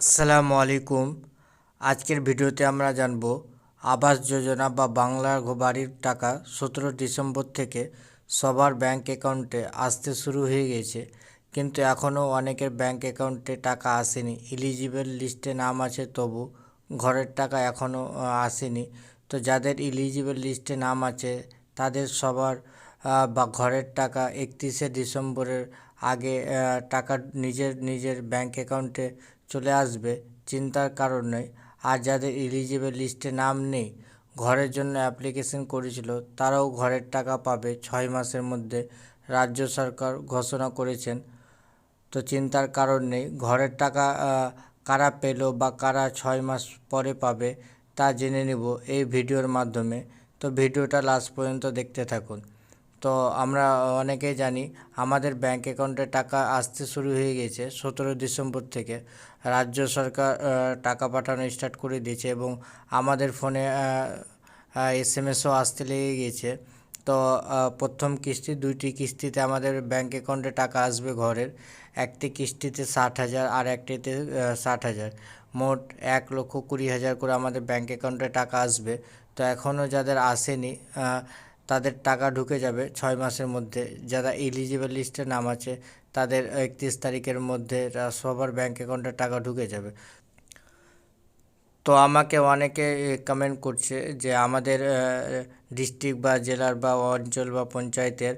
আসসালামু আলাইকুম। আজকের ভিডিওতে আমরা জানব, আবাস যোজনা বা বাংলা বাড়ির টাকা সতেরো ডিসেম্বর থেকে সবার ব্যাংক অ্যাকাউন্টে আসতে শুরু হয়ে গেছে। কিন্তু এখনও অনেকের ব্যাংক অ্যাকাউন্টে টাকা আসেনি। ইলিজিবল লিস্টে নাম আছে তবু ঘরের টাকা এখনও আসেনি। তো যাদের ইলিজিবল লিস্টে নাম আছে, তাদের সবার বা ঘরের টাকা একত্রিশে ডিসেম্বরের আগে টাকা নিজের নিজের ব্যাংক অ্যাকাউন্টে চলে আসবে। চিন্তার কারণ আর যাদের ইলিজিবল লিস্টে নাম নেই। ঘরের জন্য অ্যাপ্লিকেশন করেছিল। তারাও ঘরের টাকা পাবে। ছয় মাসের মধ্যে রাজ্য সরকার ঘোষণা করেছেন। তো চিন্তার কারণ নেই। ঘরের টাকা কারা পেল বা কারা ছয় মাস পরে পাবে তা জেনে নেব এই ভিডিওর মাধ্যমে। তো ভিডিওটা লাস্ট পর্যন্ত দেখতে থাকুন। তো আমরা অনেকেই জানি আমাদের ব্যাংক অ্যাকাউন্টে টাকা আসতে শুরু হয়ে গেছে সতেরো ডিসেম্বর থেকে। রাজ্য সরকার টাকা পাঠানো স্টার্ট করে দিয়েছে এবং আমাদের ফোনে এস এম এসও আসতে লেগে গিয়েছে তো প্রথম কিস্তি, দুইটি কিস্তিতে আমাদের ব্যাংক অ্যাকাউন্টে টাকা আসবে ঘরের। একটি কিস্তিতে ষাট হাজার আর একটিতে ষাট হাজার। মোট এক লক্ষ কুড়ি হাজার করে আমাদের ব্যাংক অ্যাকাউন্টে টাকা আসবে। তো এখনও যাদের আসেনি তাদের টাকা ঢুকে যাবে ছয় মাসের মধ্যে। যারা এলিজিবল লিস্টে নাম আছে, তাদের একত্রিশ তারিখের মধ্যে সবার ব্যাঙ্ক অ্যাকাউন্টে টাকা ঢুকে যাবে। তো আমাকে অনেকে কমেন্ট করছে যে আমাদের ডিস্ট্রিক্ট বা জেলার বা অঞ্চল বা পঞ্চায়েতের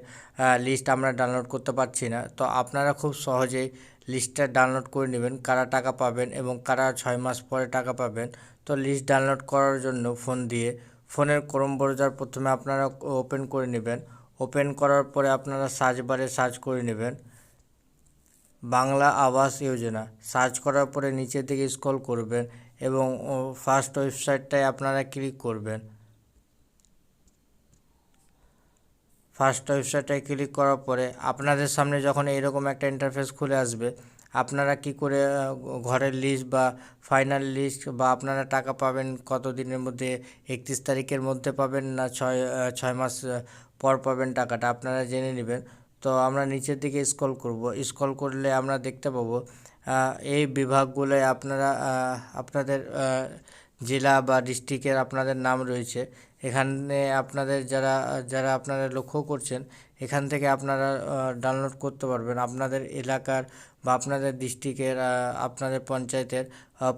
লিস্ট আমরা ডাউনলোড করতে পারছি না। তো আপনারা খুব সহজেই লিস্টটা ডাউনলোড করে নেবেন, কারা টাকা পাবেন এবং কারা ছয় মাস পরে টাকা পাবেন। তো লিস্ট ডাউনলোড করার জন্য ফোন দিয়ে ফোনের ক্রোম ব্রাউজার প্রথমে আপনারা ওপেন করে নেবেন। ওপেন করার পরে আপনারা সার্চ বারে সার্চ করে নেবেন। বাংলা আবাস যোজনা সার্চ করার পরে নিচের দিকে স্ক্রল করবেন এবং ফার্স্ট ওয়েবসাইটটায় আপনারা ক্লিক করবেন। ফার্স্ট ওয়েবসাইটটায় ক্লিক করার পরে আপনাদের সামনে যখন এরকম একটা ইন্টারফেস খুলে আসবে আপনারা কি করে ঘরের লিস্ট বা ফাইনাল লিস্ট বা আপনারা টাকা পাবেন কত দিনের মধ্যে, একত্রিশ তারিখের মধ্যে পাবেন না ছয় ছয় মাস পর পাবেন টাকাটা, আপনারা জেনে নেবেন। তো আমরা নিচের দিকে স্ক্রল করব। স্ক্রল করলে আমরা দেখতে পাবো এই বিভাগগুলোয় আপনারা আপনাদের জেলা বা ডিস্ট্রিক্টের আপনাদের নাম রয়েছে। এখানে আপনাদের যারা যারা আপনারা লক্ষ্য করছেন, এখান থেকে আপনারা ডাউনলোড করতে পারবেন। আপনাদের এলাকার বা আপনাদের ডিস্ট্রিক্টের আপনাদের পঞ্চায়েতের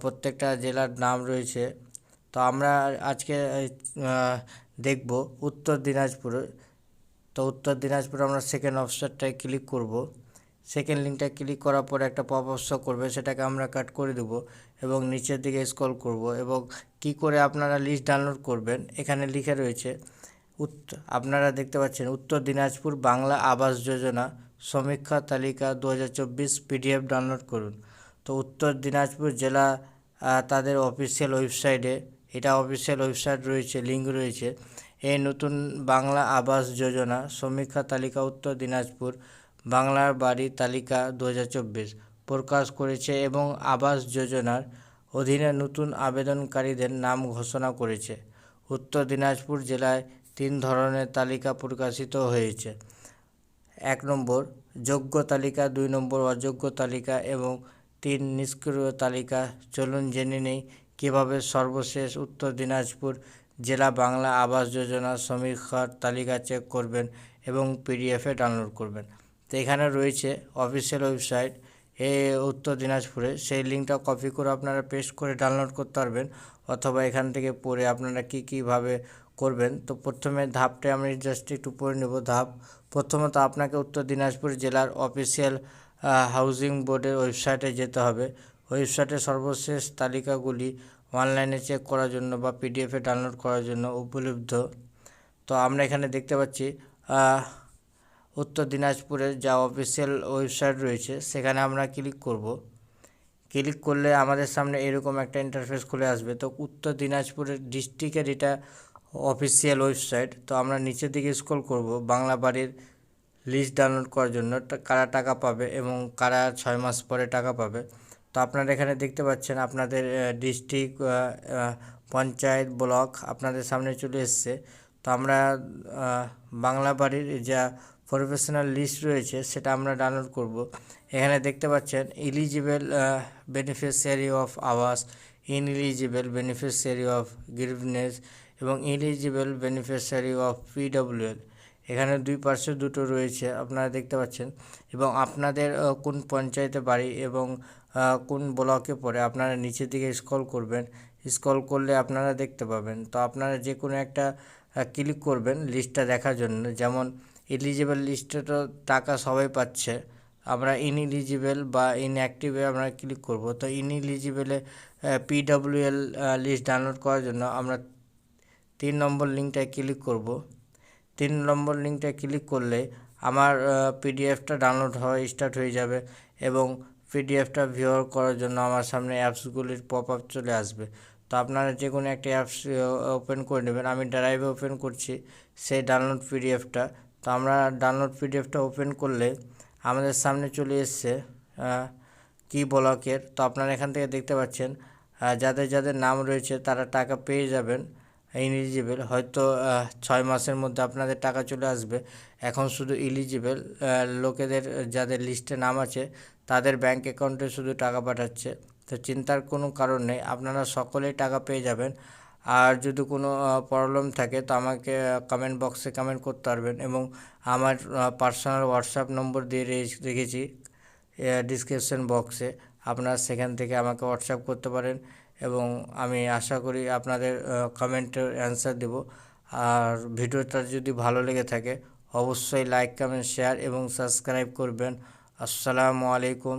প্রত্যেকটা জেলার নাম রয়েছে। তো আমরা আজকে দেখব উত্তর দিনাজপুরে। তো উত্তর দিনাজপুরে আমরা সেকেন্ড অপশনটায় ক্লিক করব। সেকেন্ড লিঙ্কটা ক্লিক করার পরে একটা পপ অপস করবে, সেটাকে আমরা কাট করে দেবো এবং নিচের দিকে স্ক্রল করব এবং কি করে আপনারা লিস্ট ডাউনলোড করবেন, এখানে লিখে রয়েছে আপনারা দেখতে পাচ্ছেন উত্তর দিনাজপুর বাংলা আবাস যোজনা। সমীক্ষা তালিকা দু হাজার চব্বিশ পিডিএফ ডাউনলোড করুন। তো উত্তর দিনাজপুর জেলা তাদের অফিসিয়াল ওয়েবসাইটে এটা অফিসিয়াল ওয়েবসাইট রয়েছে লিঙ্ক রয়েছে। এই নতুন বাংলা আবাস যোজনা সমীক্ষা তালিকা উত্তর দিনাজপুর, বাংলার বাড়ি তালিকা দু হাজার চব্বিশ প্রকাশ করেছে এবং আবাস যোজনার অধীনে নতুন আবেদনকারীদের নাম ঘোষণা করেছে। উত্তর দিনাজপুর জেলায় তিন ধরনের তালিকা প্রকাশিত হয়েছে। এক নম্বর, যোগ্য তালিকা, দুই নম্বর অযোগ্য তালিকা এবং তিন নিষ্ক্রিয় তালিকা। চলুন জেনে নেই কীভাবে সর্বশেষ উত্তর দিনাজপুর জেলা বাংলা আবাস যোজনা সমীক্ষার তালিকা চেক করবেন এবং পিডিএফে ডাউনলোড করবেন। তো এখানে রয়েছে অফিসিয়াল ওয়েবসাইট এ উত্তর দিনাজপুরে সেই লিঙ্কটা কপি করে আপনারা পেস্ট করে ডাউনলোড করতে পারবেন। অথবা এখান থেকে পড়ে আপনারা কী কীভাবে করবেন, তো প্রথমে ধাপটা আমি জাস্ট একটু পড়ে নেব ধাপ। প্রথমত আপনাকে উত্তর দিনাজপুর জেলার অফিসিয়াল হাউজিং বোর্ডের ওয়েবসাইটে যেতে হবে। ওয়েবসাইটে সর্বশেষ তালিকাগুলি অনলাইনে চেক করার জন্য বা পিডিএফে ডাউনলোড করার জন্য উপলব্ধ। তো আমরা এখানে দেখতে পাচ্ছি উত্তর দিনাজপুরের যা অফিসিয়াল ওয়েবসাইট রয়েছে, সেখানে আমরা ক্লিক করব। ক্লিক করলে আমাদের সামনে এরকম একটা ইন্টারফেস খুলে আসবে। তো উত্তর দিনাজপুরের ডিস্ট্রিক্টের এটা অফিসিয়াল ওয়েবসাইট তো আমরা নিচের দিকে স্ক্রল করব, বাংলা বাড়ির লিস্ট ডাউনলোড করার জন্য কারা টাকা পাবে এবং কারা ছয় মাস পরে টাকা পাবে। তো আপনারা এখানে দেখতে পাচ্ছেন আপনাদের ডিস্ট্রিক্ট পঞ্চায়েত ব্লক আপনাদের সামনে চলে এসছে। তো আমরা বাংলা বাড়ির যা প্রফেশনাল লিস্ট রয়েছে, সেটা আমরা ডাউনলোড করব। এখানে দেখতে পাচ্ছেন eligible beneficiary of Awas ineligible beneficiary of grievance এবং ইলিজিবল বেনিফিশিয়ারি অফ পিডব্লিউএল এখানে দুই পার্শ্বে দুটো রয়েছে, আপনারা দেখতে পাচ্ছেন। এবং আপনাদের কোন পঞ্চায়েতে বাড়ি এবং কোন ব্লকে পড়ে, আপনারা নিচের দিকে স্ক্রল করবেন। স্ক্রল করলে আপনারা দেখতে পাবেন। তো আপনারা যে কোনো একটা ক্লিক করবেন লিস্টটা দেখার জন্য। যেমন এলিজিবল লিস্টে তো টাকা সবাই পাচ্ছে, আমরা ইনএলিজিবল বা ইনঅ্যাক্টিভে আমরা ক্লিক করব। তো ইনএলিজিবলে পিডব্লিউএল লিস্ট ডাউনলোড করার জন্য আমরা তিন নম্বর লিঙ্কটায় ক্লিক করব। তিন নম্বর লিঙ্কটায় ক্লিক করলে আমার পিডিএফটা ডাউনলোড হওয়া স্টার্ট হয়ে যাবে এবং পিডিএফটা ভিউ করার জন্য আমার সামনে অ্যাপসগুলির পপ আপ চলে আসবে। তো আপনারা যে কোনো একটা অ্যাপস ওপেন করে নেবেন। আমি ড্রাইভে ওপেন করছি সেই ডাউনলোড পিডিএফটা। তো আমরা ডাউনলোড পিডিএফটা ওপেন করলে আমাদের সামনে চলে এসছে কি ব্লকের। তো আপনারা এখান থেকে দেখতে পাচ্ছেন যাদের যাদের নাম রয়েছে তারা টাকা পেয়ে যাবেন। ইলিজিবল হয়তো ছয় মাসের মধ্যে আপনাদের টাকা চলে আসবে। এখন শুধু ইলিজিবল লোকেদের, যাদের লিস্টে নাম আছে, তাদের ব্যাংক অ্যাকাউন্টে শুধু টাকা পাঠাচ্ছে। তো চিন্তার কোনো কারণ নেই, আপনারা সকলেই টাকা পেয়ে যাবেন। আর যদি কোনো প্রবলেম থাকে, তো আমাকে কমেন্ট বক্সে কমেন্ট করতে পারবেন। এবং আমার পার্সোনাল হোয়াটসঅ্যাপ নম্বর দিয়ে রেখেছি ডিসক্রিপশন বক্সে আপনারা সেখান থেকে আমাকে হোয়াটসঅ্যাপ করতে পারেন। এবং আমি আশা করি আপনাদের কমেন্টের অ্যান্সার দেব। আর ভিডিওটা যদি ভালো লেগে থাকে, অবশ্যই লাইক কমেন্ট শেয়ার এবং সাবস্ক্রাইব করবেন। আসসালামু আলাইকুম।